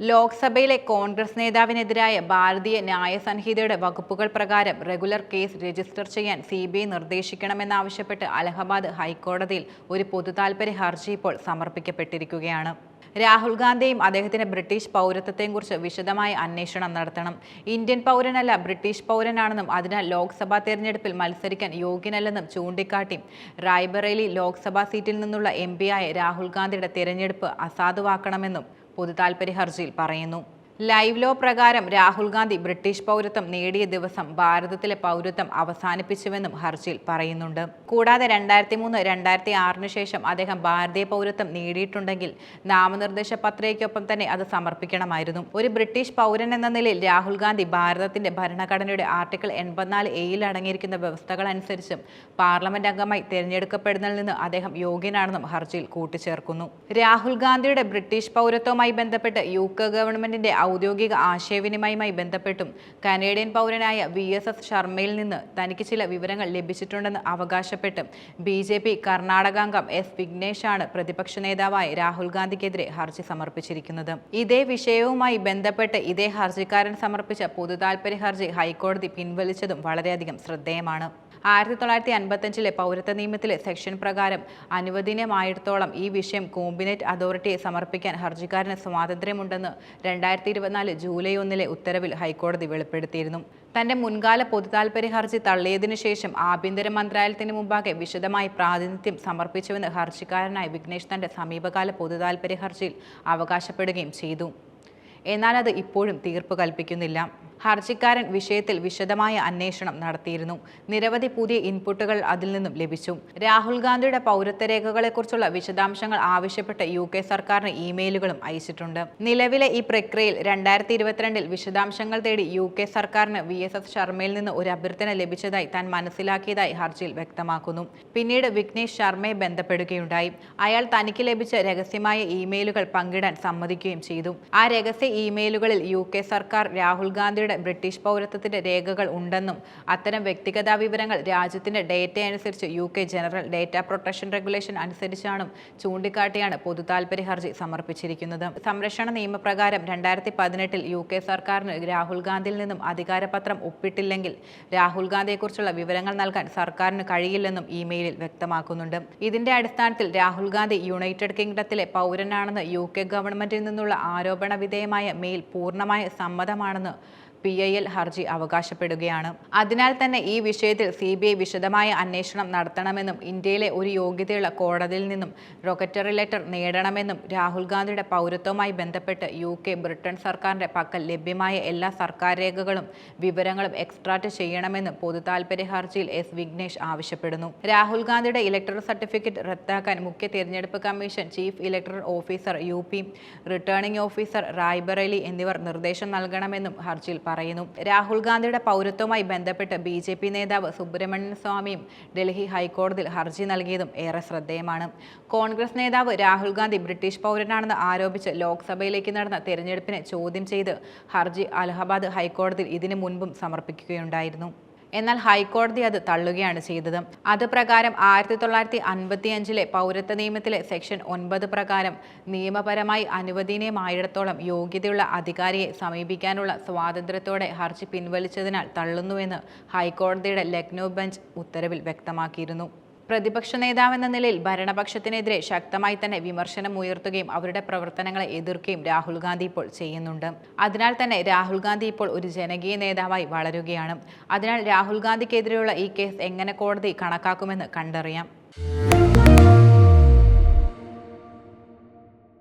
ലോക്സഭയിലെ കോൺഗ്രസ് നേതാവിനെതിരായ ഭാരതീയ ന്യായ സംഹിതയുടെ വകുപ്പുകൾ പ്രകാരം റെഗുലർ കേസ് രജിസ്റ്റർ ചെയ്യാൻ സി ബി ഐ നിർദ്ദേശിക്കണമെന്നാവശ്യപ്പെട്ട് അലഹബാദ് ഹൈക്കോടതിയിൽ ഒരു പൊതുതാൽപര്യ ഹർജി ഇപ്പോൾ സമർപ്പിക്കപ്പെട്ടിരിക്കുകയാണ്. രാഹുൽ ഗാന്ധിയും അദ്ദേഹത്തിന്റെ ബ്രിട്ടീഷ് പൗരത്വത്തെയും കുറിച്ച് വിശദമായ അന്വേഷണം നടത്തണം. ഇന്ത്യൻ പൗരനല്ല ബ്രിട്ടീഷ് പൗരനാണെന്നും അതിനാൽ ലോക്സഭാ തെരഞ്ഞെടുപ്പിൽ മത്സരിക്കാൻ യോഗ്യനല്ലെന്നും ചൂണ്ടിക്കാട്ടി റായ്ബറേലി ലോക്സഭാ സീറ്റിൽ നിന്നുള്ള എം പിയായ രാഹുൽ ഗാന്ധിയുടെ തെരഞ്ഞെടുപ്പ് അസാധുവാക്കണമെന്നും പൊതുതാൽപര്യ ഹർജിയിൽ പറയുന്നു. ലൈവ് ലോ പ്രകാരം രാഹുൽ ഗാന്ധി ബ്രിട്ടീഷ് പൗരത്വം നേടിയ ദിവസം ഭാരതത്തിലെ പൗരത്വം അവസാനിപ്പിച്ചുവെന്നും ഹർജിയിൽ പറയുന്നുണ്ട്. കൂടാതെ രണ്ടായിരത്തി മൂന്ന് രണ്ടായിരത്തി ആറിന് ശേഷം അദ്ദേഹം ഭാരതീയ പൗരത്വം നേടിയിട്ടുണ്ടെങ്കിൽ നാമനിർദ്ദേശ പത്രികയ്ക്കൊപ്പം തന്നെ അത് സമർപ്പിക്കണമായിരുന്നു. ഒരു ബ്രിട്ടീഷ് പൗരൻ എന്ന നിലയിൽ രാഹുൽ ഗാന്ധി ഭാരതത്തിന്റെ ഭരണഘടനയുടെ ആർട്ടിക്കിൾ എൺപത്തിനാല് എയിൽ അടങ്ങിയിരിക്കുന്ന വ്യവസ്ഥകൾ അനുസരിച്ചും പാർലമെന്റ് അംഗമായി തിരഞ്ഞെടുക്കപ്പെടുന്നതിൽ നിന്ന് അദ്ദേഹം യോഗ്യനാണെന്നും ഹർജിയിൽ കൂട്ടിച്ചേർക്കുന്നു. രാഹുൽ ഗാന്ധിയുടെ ബ്രിട്ടീഷ് പൗരത്വവുമായി ബന്ധപ്പെട്ട് യു കെ ഗവൺമെന്റിന്റെ ഔദ്യോഗിക ആശയവിനിമയവുമായി ബന്ധപ്പെട്ടും കനേഡിയൻ പൗരനായ വി എസ് എസ് ശർമ്മയിൽ നിന്ന് തനിക്ക് ചില വിവരങ്ങൾ ലഭിച്ചിട്ടുണ്ടെന്ന് അവകാശപ്പെട്ട് ബി ജെ പി കർണാടകാംഗം എസ് വിഘ്നേഷാണ് പ്രതിപക്ഷ നേതാവായ രാഹുൽ ഗാന്ധിക്കെതിരെ ഹർജി സമർപ്പിച്ചിരിക്കുന്നത്. ഇതേ വിഷയവുമായി ബന്ധപ്പെട്ട് ഇതേ ഹർജിക്കാരൻ സമർപ്പിച്ച പൊതുതാൽപര്യ ഹർജി ഹൈക്കോടതി പിൻവലിച്ചതും വളരെയധികം ശ്രദ്ധേയമാണ്. ആയിരത്തി തൊള്ളായിരത്തി അൻപത്തഞ്ചിലെ പൗരത്വ നിയമത്തിലെ സെക്ഷൻ പ്രകാരം അനുവദനീയമായിടത്തോളം ഈ വിഷയം കോമ്പിനേറ്റ് അതോറിറ്റിയെ സമർപ്പിക്കാൻ ഹർജിക്കാരന് സ്വാതന്ത്ര്യമുണ്ടെന്ന് രണ്ടായിരത്തി ഇരുപത്തിനാല് ജൂലൈ ഒന്നിലെ ഉത്തരവിൽ ഹൈക്കോടതി വെളിപ്പെടുത്തിയിരുന്നു. തന്റെ മുൻകാല പൊതുതാൽപര്യ ഹർജി തള്ളിയതിനു ശേഷം ആഭ്യന്തര മന്ത്രാലയത്തിന് മുമ്പാകെ വിശദമായി പ്രാതിനിധ്യം സമർപ്പിച്ചുവെന്ന് ഹർജിക്കാരനായ വിഘ്നേഷ് തന്റെ സമീപകാല പൊതുതാൽപര്യ ഹർജിയിൽ അവകാശപ്പെടുകയും ചെയ്തു. എന്നാൽ അത് ഇപ്പോഴും തീർപ്പ് കൽപ്പിക്കുന്നില്ല. ഹർജിക്കാരൻ വിഷയത്തിൽ വിശദമായ അന്വേഷണം നടത്തിയിരുന്നു. നിരവധി പുതിയ ഇൻപുട്ടുകൾ അതിൽ നിന്നും ലഭിച്ചു. രാഹുൽ ഗാന്ധിയുടെ പൗരത്വ രേഖകളെക്കുറിച്ചുള്ള വിശദാംശങ്ങൾ ആവശ്യപ്പെട്ട് യു കെ സർക്കാരിന് ഇമെയിലുകളും അയച്ചിട്ടുണ്ട്. നിലവിലെ ഈ പ്രക്രിയയിൽ രണ്ടായിരത്തി ഇരുപത്തിരണ്ടിൽ വിശദാംശങ്ങൾ തേടി യു കെ സർക്കാരിന് വി എസ് എസ് ശർമ്മയിൽ നിന്ന് ഒരു അഭ്യർത്ഥന ലഭിച്ചതായി താൻ മനസ്സിലാക്കിയതായി ഹർജിയിൽ വ്യക്തമാക്കുന്നു. പിന്നീട് വിഘ്നേഷ് ശർമ്മയെ ബന്ധപ്പെടുകയുണ്ടായി. അയാൾ തനിക്ക് ലഭിച്ച രഹസ്യമായ ഇമെയിലുകൾ പങ്കിടാൻ സമ്മതിക്കുകയും ചെയ്തു. ആ രഹസ്യ ഇമെയിലുകളിൽ യു കെ സർക്കാർ രാഹുൽ ഗാന്ധിയുടെ ബ്രിട്ടീഷ് പൗരത്വത്തിന്റെ രേഖകൾ ഉണ്ടെന്നും അത്തരം വ്യക്തിഗത വിവരങ്ങൾ രാജ്യത്തിന്റെ ഡേറ്റ അനുസരിച്ച് U K general data protection regulation അനുസരിച്ചാണ് ചൂണ്ടിക്കാട്ടിയാണ് പൊതു താൽപര്യ ഹർജി സമർപ്പിച്ചിരിക്കുന്നത്. സംരക്ഷണ നിയമപ്രകാരം രണ്ടായിരത്തി പതിനെട്ടിൽ യു കെ സർക്കാരിന് രാഹുൽ ഗാന്ധിയിൽ നിന്നും അധികാരപത്രം ഒപ്പിട്ടില്ലെങ്കിൽ രാഹുൽ ഗാന്ധിയെക്കുറിച്ചുള്ള വിവരങ്ങൾ നൽകാൻ സർക്കാരിന് കഴിയില്ലെന്നും ഇമെയിലിൽ വ്യക്തമാക്കുന്നുണ്ട്. ഇതിന്റെ അടിസ്ഥാനത്തിൽ രാഹുൽ ഗാന്ധി യുണൈറ്റഡ് കിങ്ഡത്തിലെ പൗരനാണെന്ന് യു കെ ഗവൺമെന്റിൽ നിന്നുള്ള ആരോപണ വിധേയമായ മെയിൽ പൂർണമായ സമ്മതമാണെന്ന് പി ഐ എൽ ഹർജി അവകാശപ്പെടുകയാണ്. അതിനാൽ തന്നെ ഈ വിഷയത്തിൽ സി ബി ഐ വിശദമായ അന്വേഷണം നടത്തണമെന്നും ഇന്ത്യയിലെ ഒരു യോഗ്യതയുള്ള കോടതിയിൽ നിന്നും റോക്കറ്ററി ലെറ്റർ നേടണമെന്നും രാഹുൽ ഗാന്ധിയുടെ പൗരത്വവുമായി ബന്ധപ്പെട്ട് യു കെ ബ്രിട്ടൻ സർക്കാരിന്റെ പക്കൽ ലഭ്യമായ എല്ലാ സർക്കാർ രേഖകളും വിവരങ്ങളും എക്സ്ട്രാക്ട് ചെയ്യണമെന്നും പൊതുതാൽപര്യ ഹർജിയിൽ എസ് വിഘ്നേഷ് ആവശ്യപ്പെടുന്നു. രാഹുൽ ഗാന്ധിയുടെ ഇലക്ടറൽ സർട്ടിഫിക്കറ്റ് റദ്ദാക്കാൻ മുഖ്യ തിരഞ്ഞെടുപ്പ് commission chief electoral officer U P returning officer Raebareli എന്നിവർ നിർദ്ദേശം നൽകണമെന്നും ഹർജിയിൽ പറയുന്നു. രാഹുൽ ഗാന്ധിയുടെ പൗരത്വവുമായി ബന്ധപ്പെട്ട് ബി ജെ പി നേതാവ് സുബ്രഹ്മണ്യൻ സ്വാമിയും ഡൽഹി ഹൈക്കോടതിയിൽ ഹർജി നൽകിയതും ഏറെ ശ്രദ്ധേയമാണ്. കോൺഗ്രസ് നേതാവ് രാഹുൽ ഗാന്ധി ബ്രിട്ടീഷ് പൗരനാണെന്ന് ആരോപിച്ച് ലോക്സഭയിലേക്ക് നടന്ന തെരഞ്ഞെടുപ്പിനെ ചോദ്യം ചെയ്ത് ഹർജി അലഹബാദ് ഹൈക്കോടതിയിൽ ഇതിനു മുൻപും സമർപ്പിക്കുകയുണ്ടായിരുന്നു. എന്നാൽ ഹൈക്കോടതി അത് തള്ളുകയാണ് ചെയ്തത്. അത് പ്രകാരം ആയിരത്തി തൊള്ളായിരത്തി അൻപത്തി അഞ്ചിലെ പൗരത്വ നിയമത്തിലെ സെക്ഷൻ ഒൻപത് പ്രകാരം നിയമപരമായി അനുവദനീയമായിടത്തോളം യോഗ്യതയുള്ള അധികാരിയെ സമീപിക്കാനുള്ള സ്വാതന്ത്ര്യത്തോടെ ഹർജി പിൻവലിച്ചതിനാൽ തള്ളുന്നുവെന്ന് ഹൈക്കോടതിയുടെ ലക്നൗ ബെഞ്ച് ഉത്തരവിൽ വ്യക്തമാക്കിയിരുന്നു. പ്രതിപക്ഷ നേതാവെന്ന നിലയിൽ ഭരണപക്ഷത്തിനെതിരെ ശക്തമായി തന്നെ വിമർശനം ഉയർത്തുകയും അവരുടെ പ്രവർത്തനങ്ങളെ എതിർക്കുകയും രാഹുൽ ഗാന്ധി ഇപ്പോൾ ചെയ്യുന്നുണ്ട്. അതിനാൽ തന്നെ രാഹുൽ ഗാന്ധി ഇപ്പോൾ ഒരു ജനകീയ നേതാവായി വളരുകയാണ്. അതിനാൽ രാഹുൽ ഗാന്ധിക്കെതിരെയുള്ള ഈ കേസ് എങ്ങനെ കോടതി കണക്കാക്കുമെന്ന് കണ്ടറിയാം.